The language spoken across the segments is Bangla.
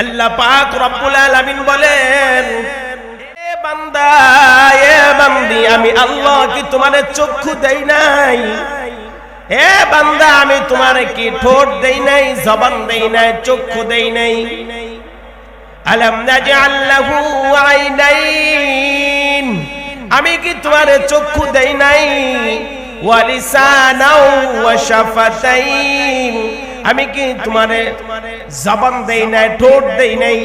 আল্লাহ পাক রব্বুল আলামিন বলেন, এ বান্দা, এ বান্দি, আমি আল্লাহ কি তোমার চক্ষু দেই নাই? এ বান্দা, আমি তোমার কি ঠোঁট দেই নাই, জবান দেই নাই, চক্ষু দেই নাই? আলম নাজআল লাহু আইনাইন, আমি কি তোমার চক্ষু দেই নাই? ওয়ালিসানাও ওয়া শাফাতাইন আমি কি তোমার জবান দেই নাই, ঠোঁট দেই নাই?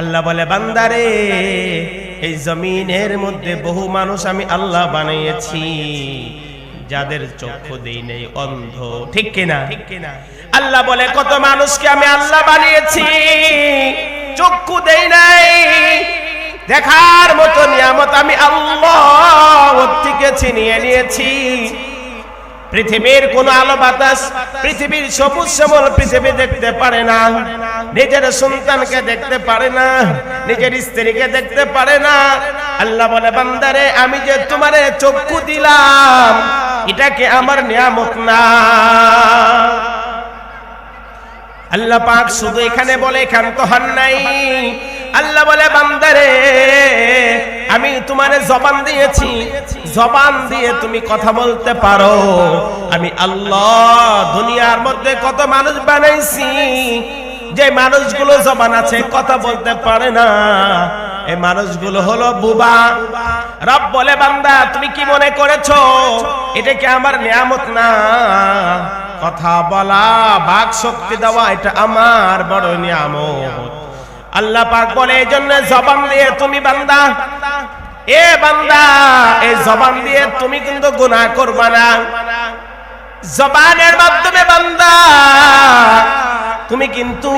আল্লাহ বলে, বান্দারে, এই জমিনের মধ্যে বহু মানুষ আমি আল্লাহ বানিয়েছি, যাদের চক্ষু দেই নেই, অন্ধ ঠিক কিনা ঠিক কিনা? আল্লাহ বলে, কত মানুষকে আমি আল্লাহ বানিয়েছি, চক্ষু দেই নাই। দেখার মতো নিয়ামত আমি আল্লাহ ওর থেকে ছিনিয়ে নিয়েছি। পৃথিবীর কোন আলো বাতাস পৃথিবীর সবুজ শ্যামল পৃথিবী দেখতে পারে না। নিজের সন্তানকে দেখতে পারে না, নিজের স্ত্রীকে দেখতে পারে না। আল্লাহ বলে, বান্দারে, আমি যে তোমারে চক্ষু দিলাম এটাকে আমার নিয়ামত না? আল্লাহ পাক শুধু এখানে বলে ক্ষান্ত হন নাই। আল্লাহ বলে, বান্দারে আমি তোমারে জবান দিয়েছি। জবান দিয়ে তুমি কথা বলতে পারো। আমি আল্লাহ দুনিয়ার মধ্যে কত মানুষ বানাইছি। যে মানুষগুলো জবান আছে, কথা বলতে পারে না। এই মানুষগুলো হলো বুবা। রব বলে, বান্দা, তুমি কি মনে করেছ? এটা কি আমার নিয়ামত না? কথা বলা বাক শক্তি দেওয়া, এটা আমার বড় নিয়ামত। আল্লাহ পাক বলে, এই জন্য জবান দিয়ে তুমি বান্দা, এ বান্দা, এই জবান দিয়ে তুমি কিন্তু গুনাহ করবা না। জবানের মাধ্যমে বান্দা, তুমি কিন্তু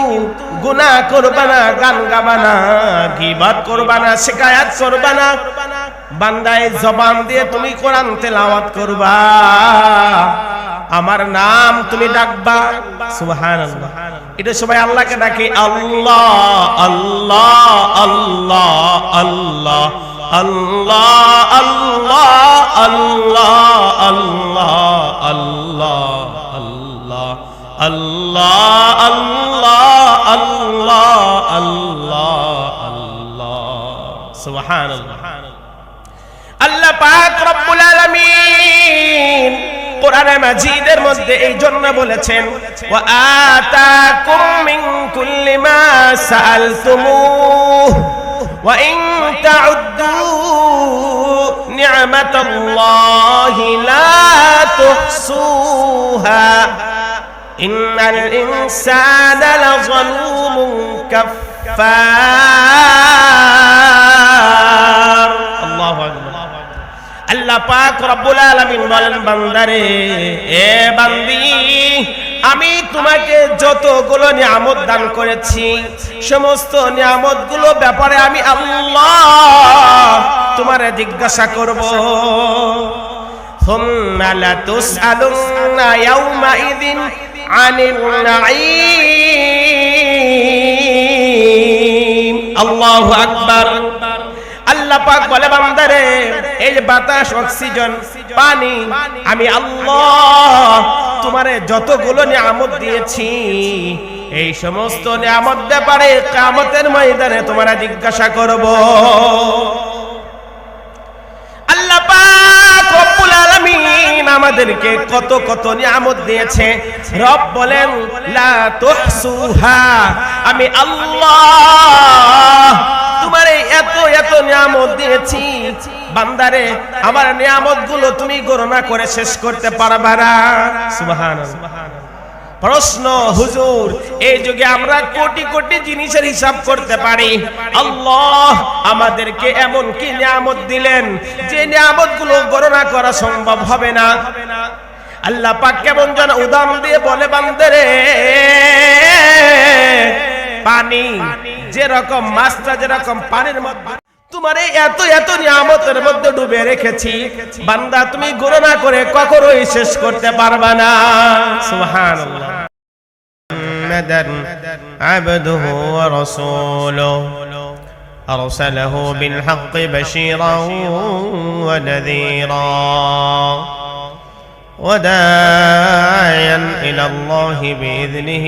গুনাহ করবা না, গান গাবা না গিবাত করবা না, শিকায়াত করবা না। বান্দায় জবান দিয়ে তুমি কোরআন তেলাওয়াত করবা। আমার নাম তুমি ডাকবা। সুবহানাল্লাহ। এটা সবাই আল্লাহকে ডাকে, আল্লাহ আল্লাহ আল্লাহ আল্লাহ আল্লাহ আল্লাহ আল্লাহ আল্লাহ আল্লাহ। আল্লাহ আল্লাহ আল্লাহ আল্লাহ আল্লাহ আল্লাহ সুবহানাল্লাহ আল্লাহ পাক রব্বুল আলামিন কোরআনে মাজিদের মধ্যে এই জন্য বলেছেন ওয়া আতাকুম মিন কুল্লি মা সাআলতুমুহ ওয়া ইন তাউদ্দু نعمة الله لا تحصوها. إن الإنسان لظلوم كفار. الله أكبر. الله أكبر রব্বুল আলামিন বলেন বান্দারে এ বান্দি আমি তোমাকে যতগুলো নিয়ামত দান করেছি, সমস্ত নিয়ামতগুলো ব্যাপারে আমি আল্লাহ তোমারে জিজ্ঞাসা করব। আল্লাহ বলে, বান্দারে, এই বাতাস আমি আল্লাহ তোমারে যতগুলো নিয়ামত দিয়েছি, এই সমস্ত নিয়ামত ব্যাপারে কিয়ামতের ময়দানে তোমারা জিজ্ঞাসা করব। আমাদেরকে কত কত নিয়ামত দিয়েছে। রব বলেন, লা তুহসুহা। আমি আল্লাহ তোমার এত এত নিয়ামত দিয়েছি। বান্দারে, আমার নিয়ামতগুলো তুমি গণনা করে শেষ করতে পারবা না। সুবহানাল্লাহ। প্রশ্ন, হুজুর, এই যুগে আমরা কোটি কোটি জিনিসের হিসাব করতে পারি। আল্লাহ আমাদেরকে এমন কি নিয়ামত দিলেন যে নিয়ামতগুলো গণনা করা সম্ভব হবে না। আল্লাহ পাক কেমন যেন উদাহরণ দিয়ে বলে, বান্দারে পানি যেরকম মাছটা যেরকম পানির মধ্যে তোমার এই এত এত নিয়ামতের মধ্যে ডুবে রেখেছি বান্দা তুমি গণনা করে কখনোই শেষ করতে পারবা না সুবহানাল্লাহ محمدا عبده ورسوله أرسله بالحق بشيرا ونذيرا وداعيا إلى الله بإذنه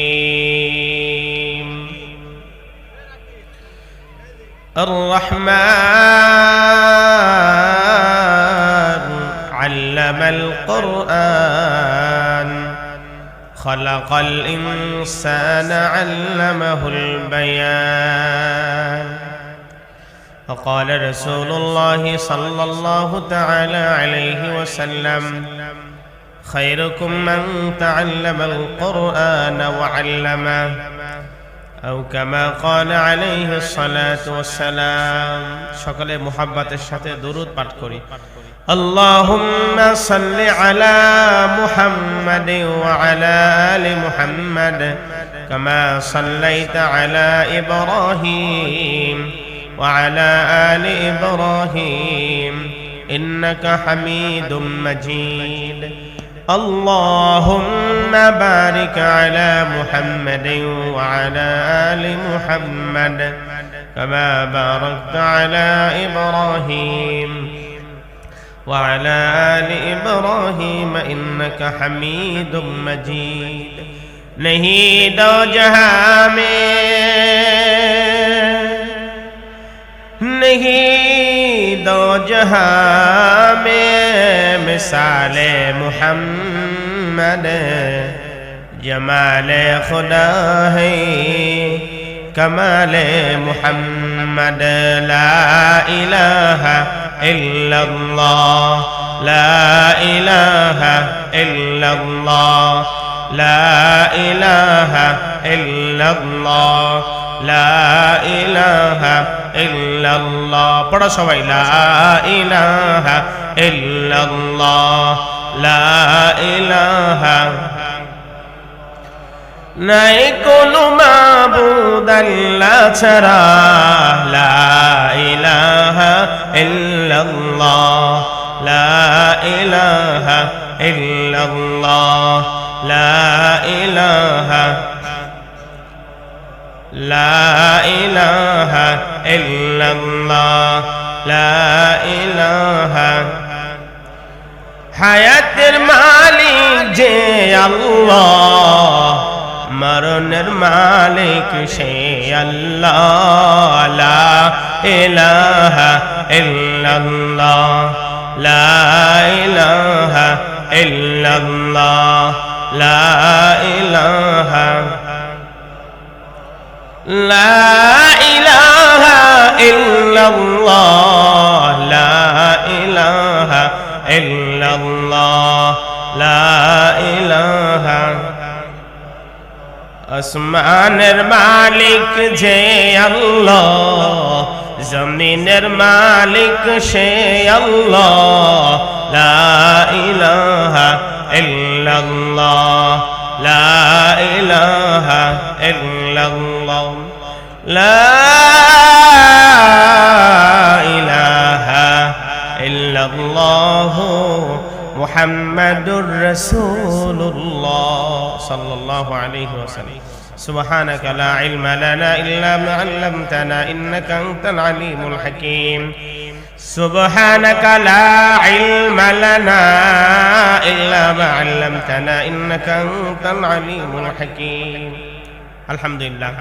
الرحمن. علم القرآن. خلق الإنسان علمه البيان. فقال رسول الله صلى الله تعالى عليه وسلم خيركم من تعلم القرآن وعلمه. أو كما قال عليه الصلاة والسلام সকলে মোহাব্বতের সাথে দরুদ পাঠ করি اللهم صل على محمد وعلى آل محمد كما صليت على إبراهيم وعلى آل إبراهيم إنك حميد مجيد اللهم بارك على محمد وعلى آل محمد كما باركت على إبراهيم وعلى آل إبراهيم إنك حميد مجيد नहीं दो जहां में नहीं दो जहां में मिसाल मोहम्मद محمد جمال خدا ہے کمال محمد لا الہ الا اللہ لا الہ الا اللہ لا الہ الا اللہ لا الہ الا اللہ۔ پڑھو سبحان لا الہ الا اللہ۔ لا ইলাহা নাই কোনো মাবুদ আল্লাহ ছাড়া লা ইলাহা ইল্লাল্লাহ লা ইলাহা ইল্লাল্লাহ লা ইলাহা লা ইলাহা ইল্লাল্লাহ লা ইলাহা হায়াতের মালিক যে আল্লাহ, মরণের মালিক সে আল্লাহ, লা ইলাহা ইল্লাল্লাহ, লা ইলাহা ইল্লাল্লাহ, লা ইলাহা, লা আসমানের মালিক যে আল্লাহ জমিনের মালিক সে আল্লাহ। লা ইহ ইহ লা إله إلا الله محمد رسول الله صلى الله عليه وسلم سبحانك لا علم لنا إلا ما علمتنا إنك أنت العليم الحكيم سبحانك لا علم لنا إلا ما علمتنا إنك أنت العليم الحكيم الحمد لله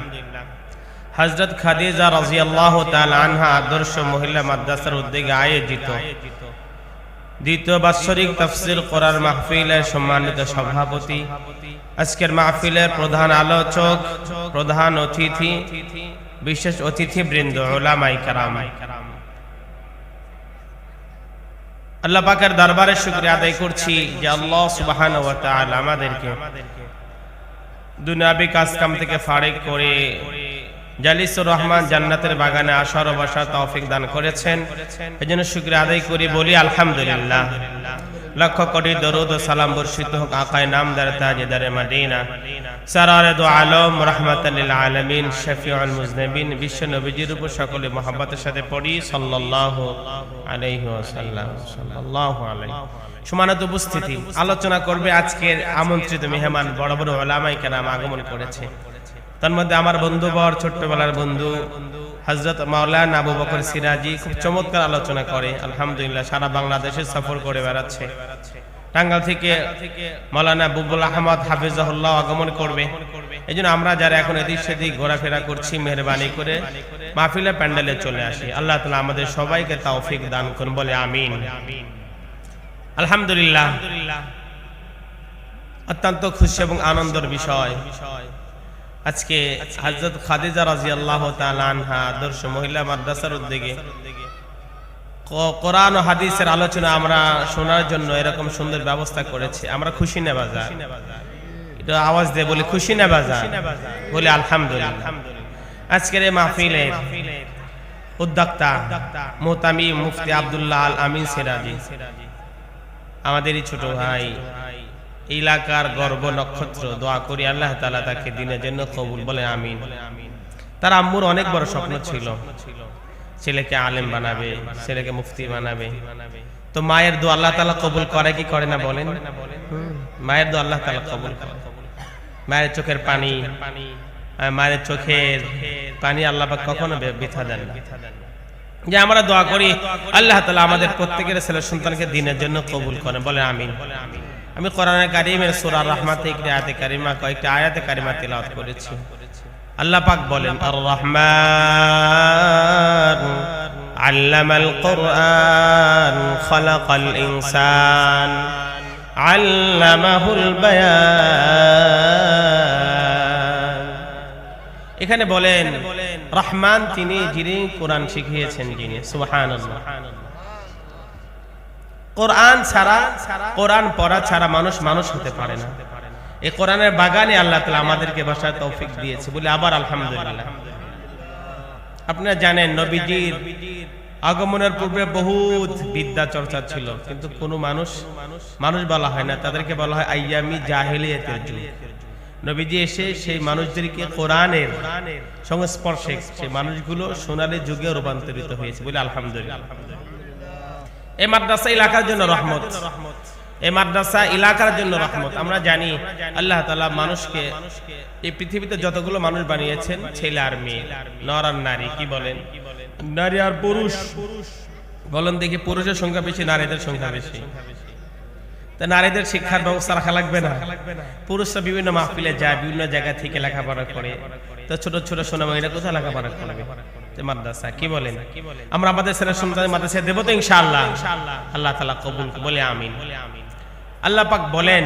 হজরত খাদিজা রাজিয়াল্লাহ তাল আনহা আদর্শ মহিলা মাদ্রাসার উদ্যোগে আয়োজিত দ্বিতীয় বাৎসরিক তফসিল করার মাহফিলের সম্মানিত সভাপতি। আজকের মাহফিলের প্রধান আলোচক, প্রধান অতিথি, বিশেষ অতিথি বৃন্দ ওলামাই কারাম। আল্লাহ পাকের দরবারে শুক্রিয়া আদায় করছি যে আল্লাহ সুবাহান আমাদেরকে দুনিয়াবি কাজ কাম থেকে ফারেক করে জালিসুর রহমান জান্নাতের বাগানে আসার ও বসার তৌফিক দান করেছেন। এজন্য শুক্রিয়া আদায় করি, বলি আলহামদুলিল্লাহ। লক্ষ কোটি দরুদ ও সালাম বর্ষিত হোক আকায় নামদার তাজেদারে মাদিনা। সারারে দো আলম রহমাতাল্লিল আলমিন, শফিউল মুজনবিন, বিশ্ব নবীজির উপর সকলে মহাব্বতের সাথে পড়ি, সাল্লাল্লাহু আলাইহি ওয়াসাল্লাম, সাল্লাল্লাহু আলাইহি। সমানত উপস্থিতি, আলোচনা করবে আজকের আমন্ত্রিত মেহমান, বড় বড় ওলামাই কেরাম আগমন করেছে। তার মধ্যে আমার বন্ধু বর, ছোট্টবেলার বন্ধু হজরত মাওলানা আবু বকর সিরাজি খুব চমৎকার আলোচনা করে, আলহামদুলিল্লাহ, সারা বাংলাদেশে সফর করে বেড়াচ্ছে। টাঙ্গাল থেকে মাওলানা বুবুল আহমদ হাফিজাহুল্লাহ আগমন করবে। এই জন্য আমরা যারা এখন এদিক সেদিক ঘোরাফেরা করছি, মেহরবানি করে মাহফিলে প্যান্ডেলে চলে আসি। আল্লাহ তালা আমাদের সবাইকে তৌফিক দান করুন, বলে আমিন। আলহামদুলিল্লাহ, অত্যন্ত খুশি এবং আনন্দের বিষয়। আজকে হজরত খাদিজা রাজি আল্লাহ আনহা, আদর্শ মহিলা মাদ্রাসার উদ্যোগে কোরআন ও হাদিসের আলোচনা আমরা শোনার জন্য এরকম সুন্দর ব্যবস্থা করেছে। আমরা খুশি না বাজার? এটা আওয়াজ দিয়ে বলি, খুশি না বাজার? বলি, আলহামদুলিল্লাহ। আজকের এই মাহফিলে উদ্যোক্তা মোহতামি মুফতি আব্দুল্লাহ আল আমিন সিরাজি, আমাদেরই ছোট ভাই। এলাকার গর্ব নক্ষত্র, দোয়া করি আল্লাহ তালা তাকে দিনের জন্য কবুল বলে, আমিন। তার আম্মুর অনেক বড় স্বপ্ন ছিল। ছেলেকে আলেম বানাবে, ছেলেকে মুফতি বানাবে। তো মায়ের দো আল্লাহ তালা কবুল করে কি করে না বলেন? মায়ের দো আল্লাহ তালা কবুল করে। মায়ের চোখের পানি মায়ের চোখের পানি আল্লাহ কখনো বৃথা দেন যে আমরা দোয়া করি, আল্লাহ তালা আমাদের প্রত্যেকের ছেলে সন্তানকে দিনের জন্য কবুল করেন, বলে আমিন। আমি কোরআনের কারিমের সূরা রহমাতে একটি আয়াতে কারিমা, কয়েকটি আয়াতে কারিমা তেলাওয়াত করেছি। আল্লাহ পাক বলেন আর রহমান আল্লামাল কোরআন, খলাকাল ইনসান, আল্লামাহুল বায়ান। এখানে বলেন, রহমান তিনি যিনি কোরআন শিখিয়েছেন যিনি, সুবহানাল্লাহ। কোরআন ছাড়া, কোরআন পড়া ছাড়া মানুষ মানুষ হতে পারে না। এই কোরআনের বাগানে আল্লাহ তালা আমাদেরকে বসার তৌফিক দিয়েছে। বলে আবার আলহামদুলিল্লাহ। আপনারা জানেন নবীজির আগমনের পূর্বে বহুত বিদ্যা চর্চা ছিল, কিন্তু কোনো মানুষ মানুষ বলা হয় না। তাদেরকে বলা হয় আইয়ামি জাহেলিয়াতের যুগ। নবীজি এসে সেই মানুষদেরকে কোরআনের সংস্পর্শে সেই মানুষগুলো সোনালী যুগে রূপান্তরিত হয়েছে বলে আলহামদুলিল্লাহ। এই মাদ্রাসা এলাকার জন্য রহমত। এই মাদ্রাসা এলাকার জন্য রহমত। আমরা জানি আল্লাহ তালা মানুষকে এই পৃথিবীতে যতগুলো মানুষ বানিয়েছেন ছেলে আর মেয়ে নর আর নারী কি বলেন? নারী আর পুরুষ। বলেন দেখি পুরুষের সংখ্যা বেশি নারীদের সংখ্যা বেশি। তা নারীদের শিক্ষার ব্যবস্থা রাখা লাগবে না? পুরুষরা বিভিন্ন মাহফিলে যায় বিভিন্ন জায়গা থেকে লেখাপড়া করে। তো ছোট ছোট সোনাময়ীরা কোথায় লেখাপড়া করবে? মাদ্রাসা, কি বলেন? আমরা আমাদের ছেলে সন্তান মাদ্রাসায় দেবো তো ইনশাআল্লাহ। আল্লাহ তালা কবুল বলে আমিন। আল্লাহ পাক বলেন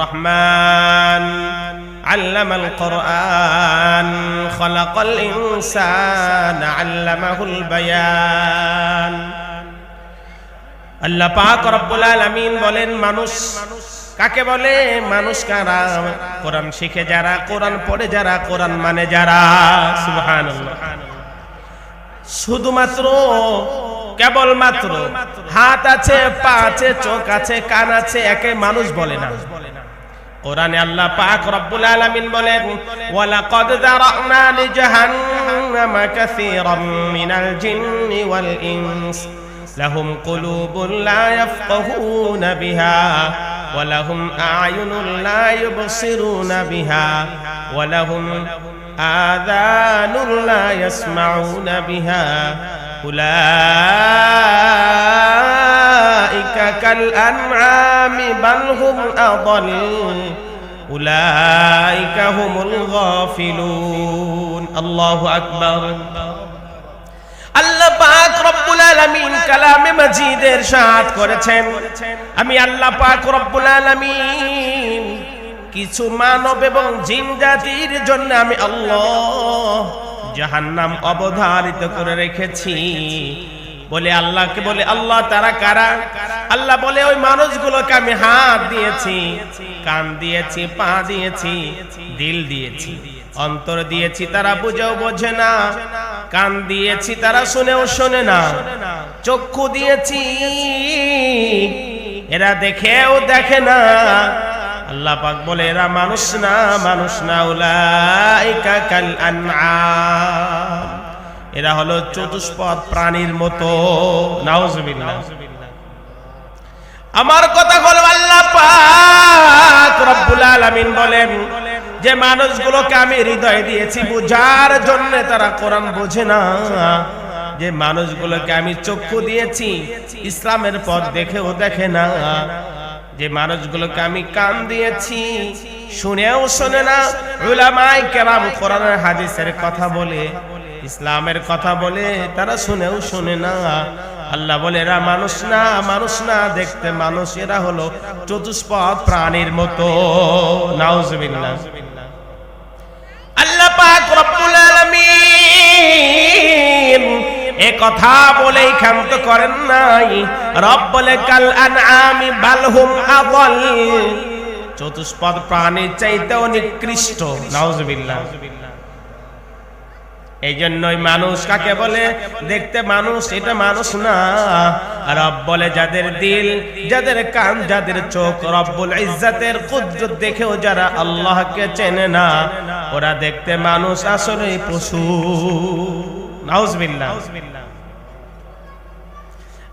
রহমান আল্লামাল কোরআন, খলাকাল ইনসান আল্লামাহুল বায়ান। আল্লাহ পাক রব্বুল আলামিন বলেন, মানুষ কাকে বলে? মানুষ কারা? কোরআন শিখে যারা, কোরআন পড়ে যারা, কোরআন মানে যারা? সুবহানাল্লাহ। শুধুমাত্র কেবলমাত্র হাত আছে, পা আছে, চোখ আছে, কান আছে, একে মানুষ বলে না। কোরআনে আল্লাহ পাক রব্বুল আলামিন বলেন, ওয়ালাকাদ যারানা লিজাহান্নামা কাসীরাম মিনাল জিন্নি ওয়াল ইনস, লাহুম কুলুবুন লা ইয়াফকাহুনা বিহা, ওয়া লাহুম আ'য়ুনুন লা ইউবসিরুনা বিহা, ওয়া آذان لا يسمعون بها أولئك كالأنعام بل هم أضل أولئك هم الغافلون الله أكبر আল্লাহ পাক রব্বুল আলামিন কালামে মাজিদের সাথ করেছেন আমি আল্লাহ পাক রব্বুল আলামিন কিছু মানব এবং জিন জাতির জন্য আমি আল্লাহ জাহান্নাম অবধারিত করে রেখেছি। বলে আল্লাহকে বলে, আল্লাহ তারা কারা? আল্লাহ বলে, ওই মানুষগুলোকে আমি হাত দিয়েছি, কান দিয়েছি, পা দিয়েছি, দিল দিয়েছি, অন্তর দিয়েছি, তারা বুঝেও বোঝে না, কান দিয়েছি, তারা শুনেও শোনে না, চক্ষু দিয়েছি, এরা দেখেও দেখে না আল্লাহ পাক বলে, এরা মানুষ না মানুষ না, উলাইকা কাল আনআম। এরা হলো চতুষ্পদ প্রাণীর মতো। নাউজুবিল্লাহ। আমার কথা হলো, আল্লাহ পাক রব্বুল আলামিন বলেন, যে মানুষগুলোকে আমি হৃদয় দিয়েছি বুঝার জন্য তারা কোরআন বোঝে না। যে মানুষগুলোকে আমি চক্ষু দিয়েছি, ইসলামের পথ দেখেও দেখে না। যে মানুষগুলোকে আমি কান দিয়েছি, শুনেও শোনে না। উলামাই কেরাম কোরআনের হাদিসের কথা বলে, ইসলামের কথা বলে, তারা শুনেও শোনে না। আল্লাহ বলে, এরা মানুষ না মানুষ না, দেখতে মানুষ, এরা হলো চতুষ্পদ প্রাণীর মতো। নাউজুবিল্লাহ। আল্লাহ পাক রব্বুল আলামিন এ কথা বলেই ক্ষান্ত করেন নাই। রব বলে কাল আনআমি বালহুম আদল। চতুষ্পদ প্রাণীর চাইতেও নিকৃষ্ট। নাউজুবিল্লাহ। এই জন্যই মানুষ কাকে বলে? দেখতে মানুষ, এটা মানুষ না। রব বলে যাদের দিল, যাদের কান, যাদের চোখ, রব্বুল ইজ্জাতের কুদরত দেখেও যারা আল্লাহকে চেনে না, ওরা দেখতে মানুষ আসলে পশু। নাউজুবিল্লাহ।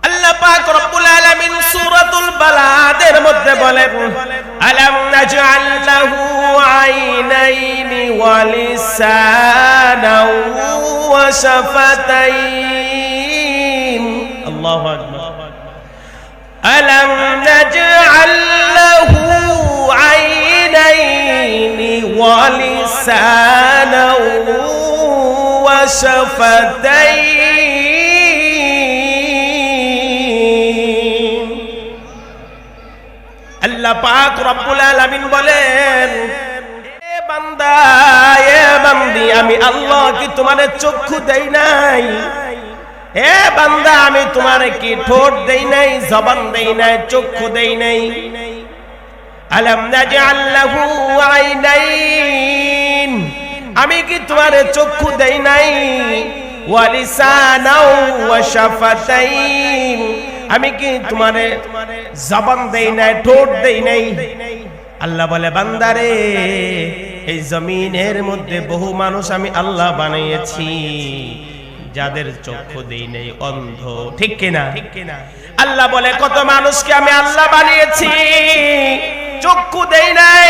আল্লাহ পাক রব্বুল আলামিন সূরাতুল বালাদের মধ্যে বলেন আলাম নাজআল লাহু আইনাইনি ওয়া লিসানাও ওয়া শাফাতাইন। আল্লাহু আকবার। আলাম নাজআল লাহু আইনাইনি ওয়া লিসানাও শাফাতাইন আল্লাহ পাক রব্বুল আলামিন বলেন বান্দা, এ বান্দি, আমি আল্লাহ কি তোমার চক্ষু দেই নাই? এ বান্দা, আমি তোমার কি ঠোঁট দেই নাই, জবান দেই নাই, চক্ষু দেই নাই? আলাম নাজআল লাহু আইনাইন? আমি কি তোমার চক্ষু দেই নাই? আমি কি তোমারে জবান দেই নাই, ঠোঁট দেই নাই? আল্লাহ বলে, বান্দারে, এই জমিনের মধ্যে বহু মানুষ আমি আল্লাহ বানিয়েছি, যাদের চক্ষু দেই নেই, অন্ধ ঠিক কিনা ঠিক কিনা? আল্লাহ বলে, কত মানুষকে আমি আল্লাহ বানিয়েছি, চক্ষু দেই নাই।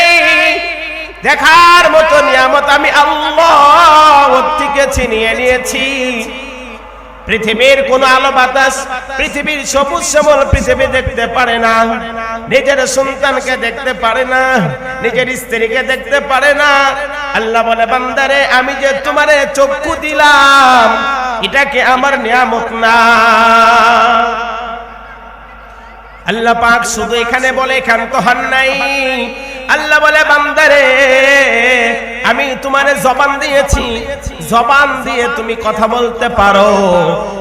দেখার মতো নিয়ামত আমি আল্লাহ থেকে ছিনিয়ে নিয়েছি। পৃথিবীর কোন আলো বাতাস, পৃথিবীর সবুজ পৃথিবী দেখতে পারে না। নিজের সন্তানকে দেখতে পারে না, নিজের স্ত্রীকে দেখতে পারে না। আল্লাহ বলে, বান্দারে, আমি যে তোমারে চক্ষু দিলাম, এটা কি আমার নিয়ামত না? আল্লাহ পাক শুধু এখানে বলে ক্ষান্ত হন নাই। আল্লাহ বলে, বান্দারে, আমি তোমারে জবান দিয়েছি। জবান দিয়ে তুমি কথা বলতে পারো।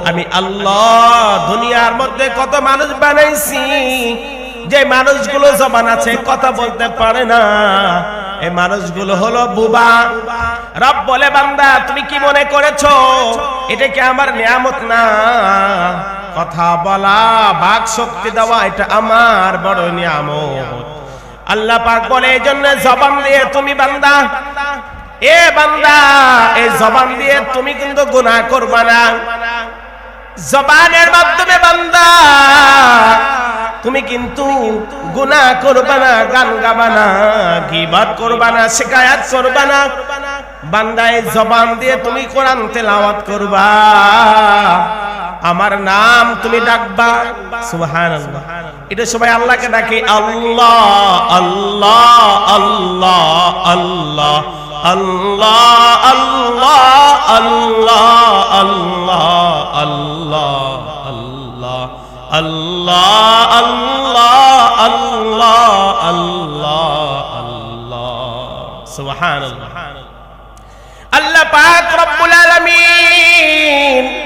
আমি আল্লাহ দুনিয়ার মধ্যে কত মানুষ বানাইছি। যে মানুষগুলো জবান আছে, কথা বলতে পারে না। এই মানুষগুলো হলো বুবা। রব বলে, বান্দা, তুমি কি মনে করেছ? এটা কি আমার নিয়ামত না? কথা বলা, বাক শক্তি দেওয়া, এটা আমার বড় নিয়ামত। আল্লাহ পাক বলে, এই জন্য জবান দিয়ে তুমি বান্দা। এ বান্দা এই জবান দিয়ে তুমি কিন্তু গুনাহ করবা না। জবানের মাধ্যমে বান্দা, তুমি কিন্তু গুনাহ করবা না, গান গাবা না গিবাত করবা না, শিকায়াত করবা না। বান্দায় জবান দিয়ে তুমি কোরআন তেলাওয়াত করবা। আমার নাম তুমি ডাকবা সুবহানাল্লাহ এটা সবাই আল্লাহকে ডাকে আল্লাহ আল্লাহ আল্লাহ আল্লাহ আল্লাহ আল্লাহ আল্লাহ আল্লাহ আল্লাহ আল্লাহ আল্লাহ আল্লাহ আল্লাহ আল্লাহ আল্লাহ সুবহানাল্লাহ আল্লাহ পাক রব্বুল আলামিন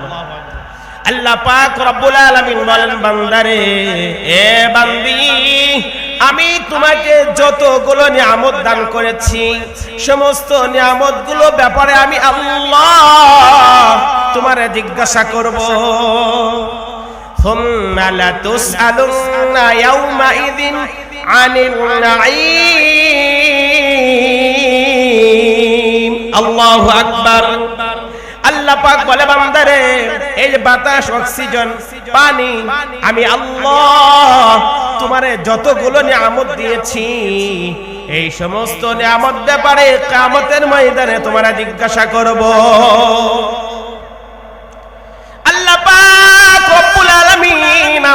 আল্লাহ পাক রব্বুল আলামিন বলেন, বান্দারে, এ বান্দি, আমি তোমাকে যতগুলো নিয়ামত দান করেছি, সমস্ত নিয়ামতগুলো ব্যাপারে আমি আল্লাহ তোমারে জিজ্ঞাসা করব। হুম্মা লা তুসআলুনা ইয়াউমা ইযিন আনিল নাঈম। আল্লাহু আকবার। আল্লাহ পাক বলে, বান্দারে এই বাতাস, অক্সিজেন, পানি, আমি আল্লাহ তোমারে যতগুলো নিয়ামত দিয়েছি, এই সমস্ত নিয়ামত ব্যাপারে কামতের ময়দানে তোমারা জিজ্ঞাসা করব।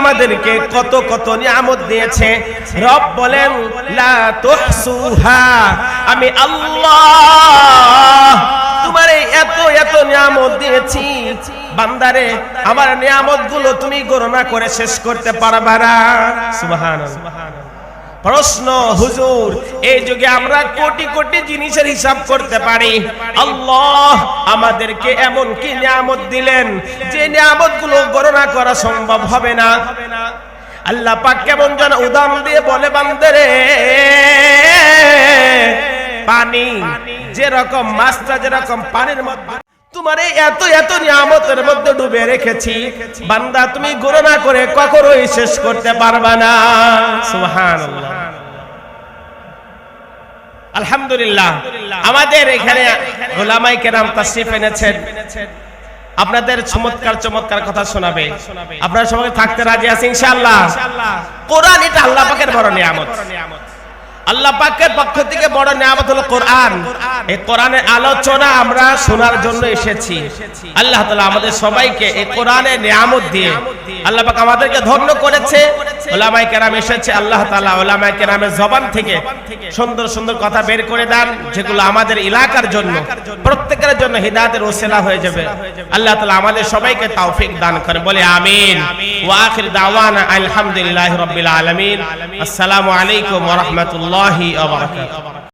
আমাদেরকে কত কত নিয়ামত দিয়েছে। রব বলেন, লা তুহসুহা। আমি আল্লাহ তোমারে এত এত নিয়ামত দিয়েছি। বান্দারে, আমার নিয়ামতগুলো তুমি গণনা করে শেষ করতে পারবা না। সুবহানাল্লাহ। প্রশ্ন, হুজুর, এই যুগে আমরা কোটি কোটি জিনিসের হিসাব করতে পারি। আল্লাহ আমাদেরকে এমন কি নিয়ামত দিলেন যে নিয়ামতগুলো গণনা করা সম্ভব হবে না। আল্লাহ পাক কেমন যেন উদাহরণ দিয়ে বলে, বান্দরে, পানি, যেরকম মাছটা, যেরকম পানির মধ্যে তোমার এত এত নিয়ামতের মধ্যে ডুবে রেখেছি। বান্দা, তুমি গণনা করে কখনোই শেষ করতে পারবা না। আলহামদুলিল্লাহ। আমাদের এখানে ওলামাই কেরাম এনেছেন। আপনাদের চমৎকার চমৎকার কথা শোনাবে। আপনারা সবাই থাকতে রাজি আছেন, ইনশাআল্লাহ। কোরআন এটা আল্লাহ পাকের বড় নিয়ামত। আল্লাহ পাকের পক্ষ থেকে বড় নিয়ামত হলো কোরআন। এই কোরআনের আলোচনা আমরা শোনার জন্য এসেছি। আল্লাহ তাআলা আমাদের সবাইকে এই কোরআনের নিয়ামত দিয়ে আল্লাহ পাক আমাদেরকে ধন্য করেছে। ওলামায়ে কেরাম এসেছে, আল্লাহ তাআলা ওলামায়ে কেরামের জবান থেকে সুন্দর সুন্দর কথা বের করে দেন, যেগুলো আমাদের এলাকার জন্য, প্রত্যেকের জন্য হিদায়াতের ওসিলা হয়ে যাবে। আল্লাহ তাআলা আমাদের সবাইকে তৌফিক দান করে বলে আমিন। ওয়া আখির দাওয়ানা আলহামদুলিল্লাহি রাব্বিল আলামিন। আসসালামু আলাইকুম ওয়া রাহমাতুল্লাহি। الله وبركاته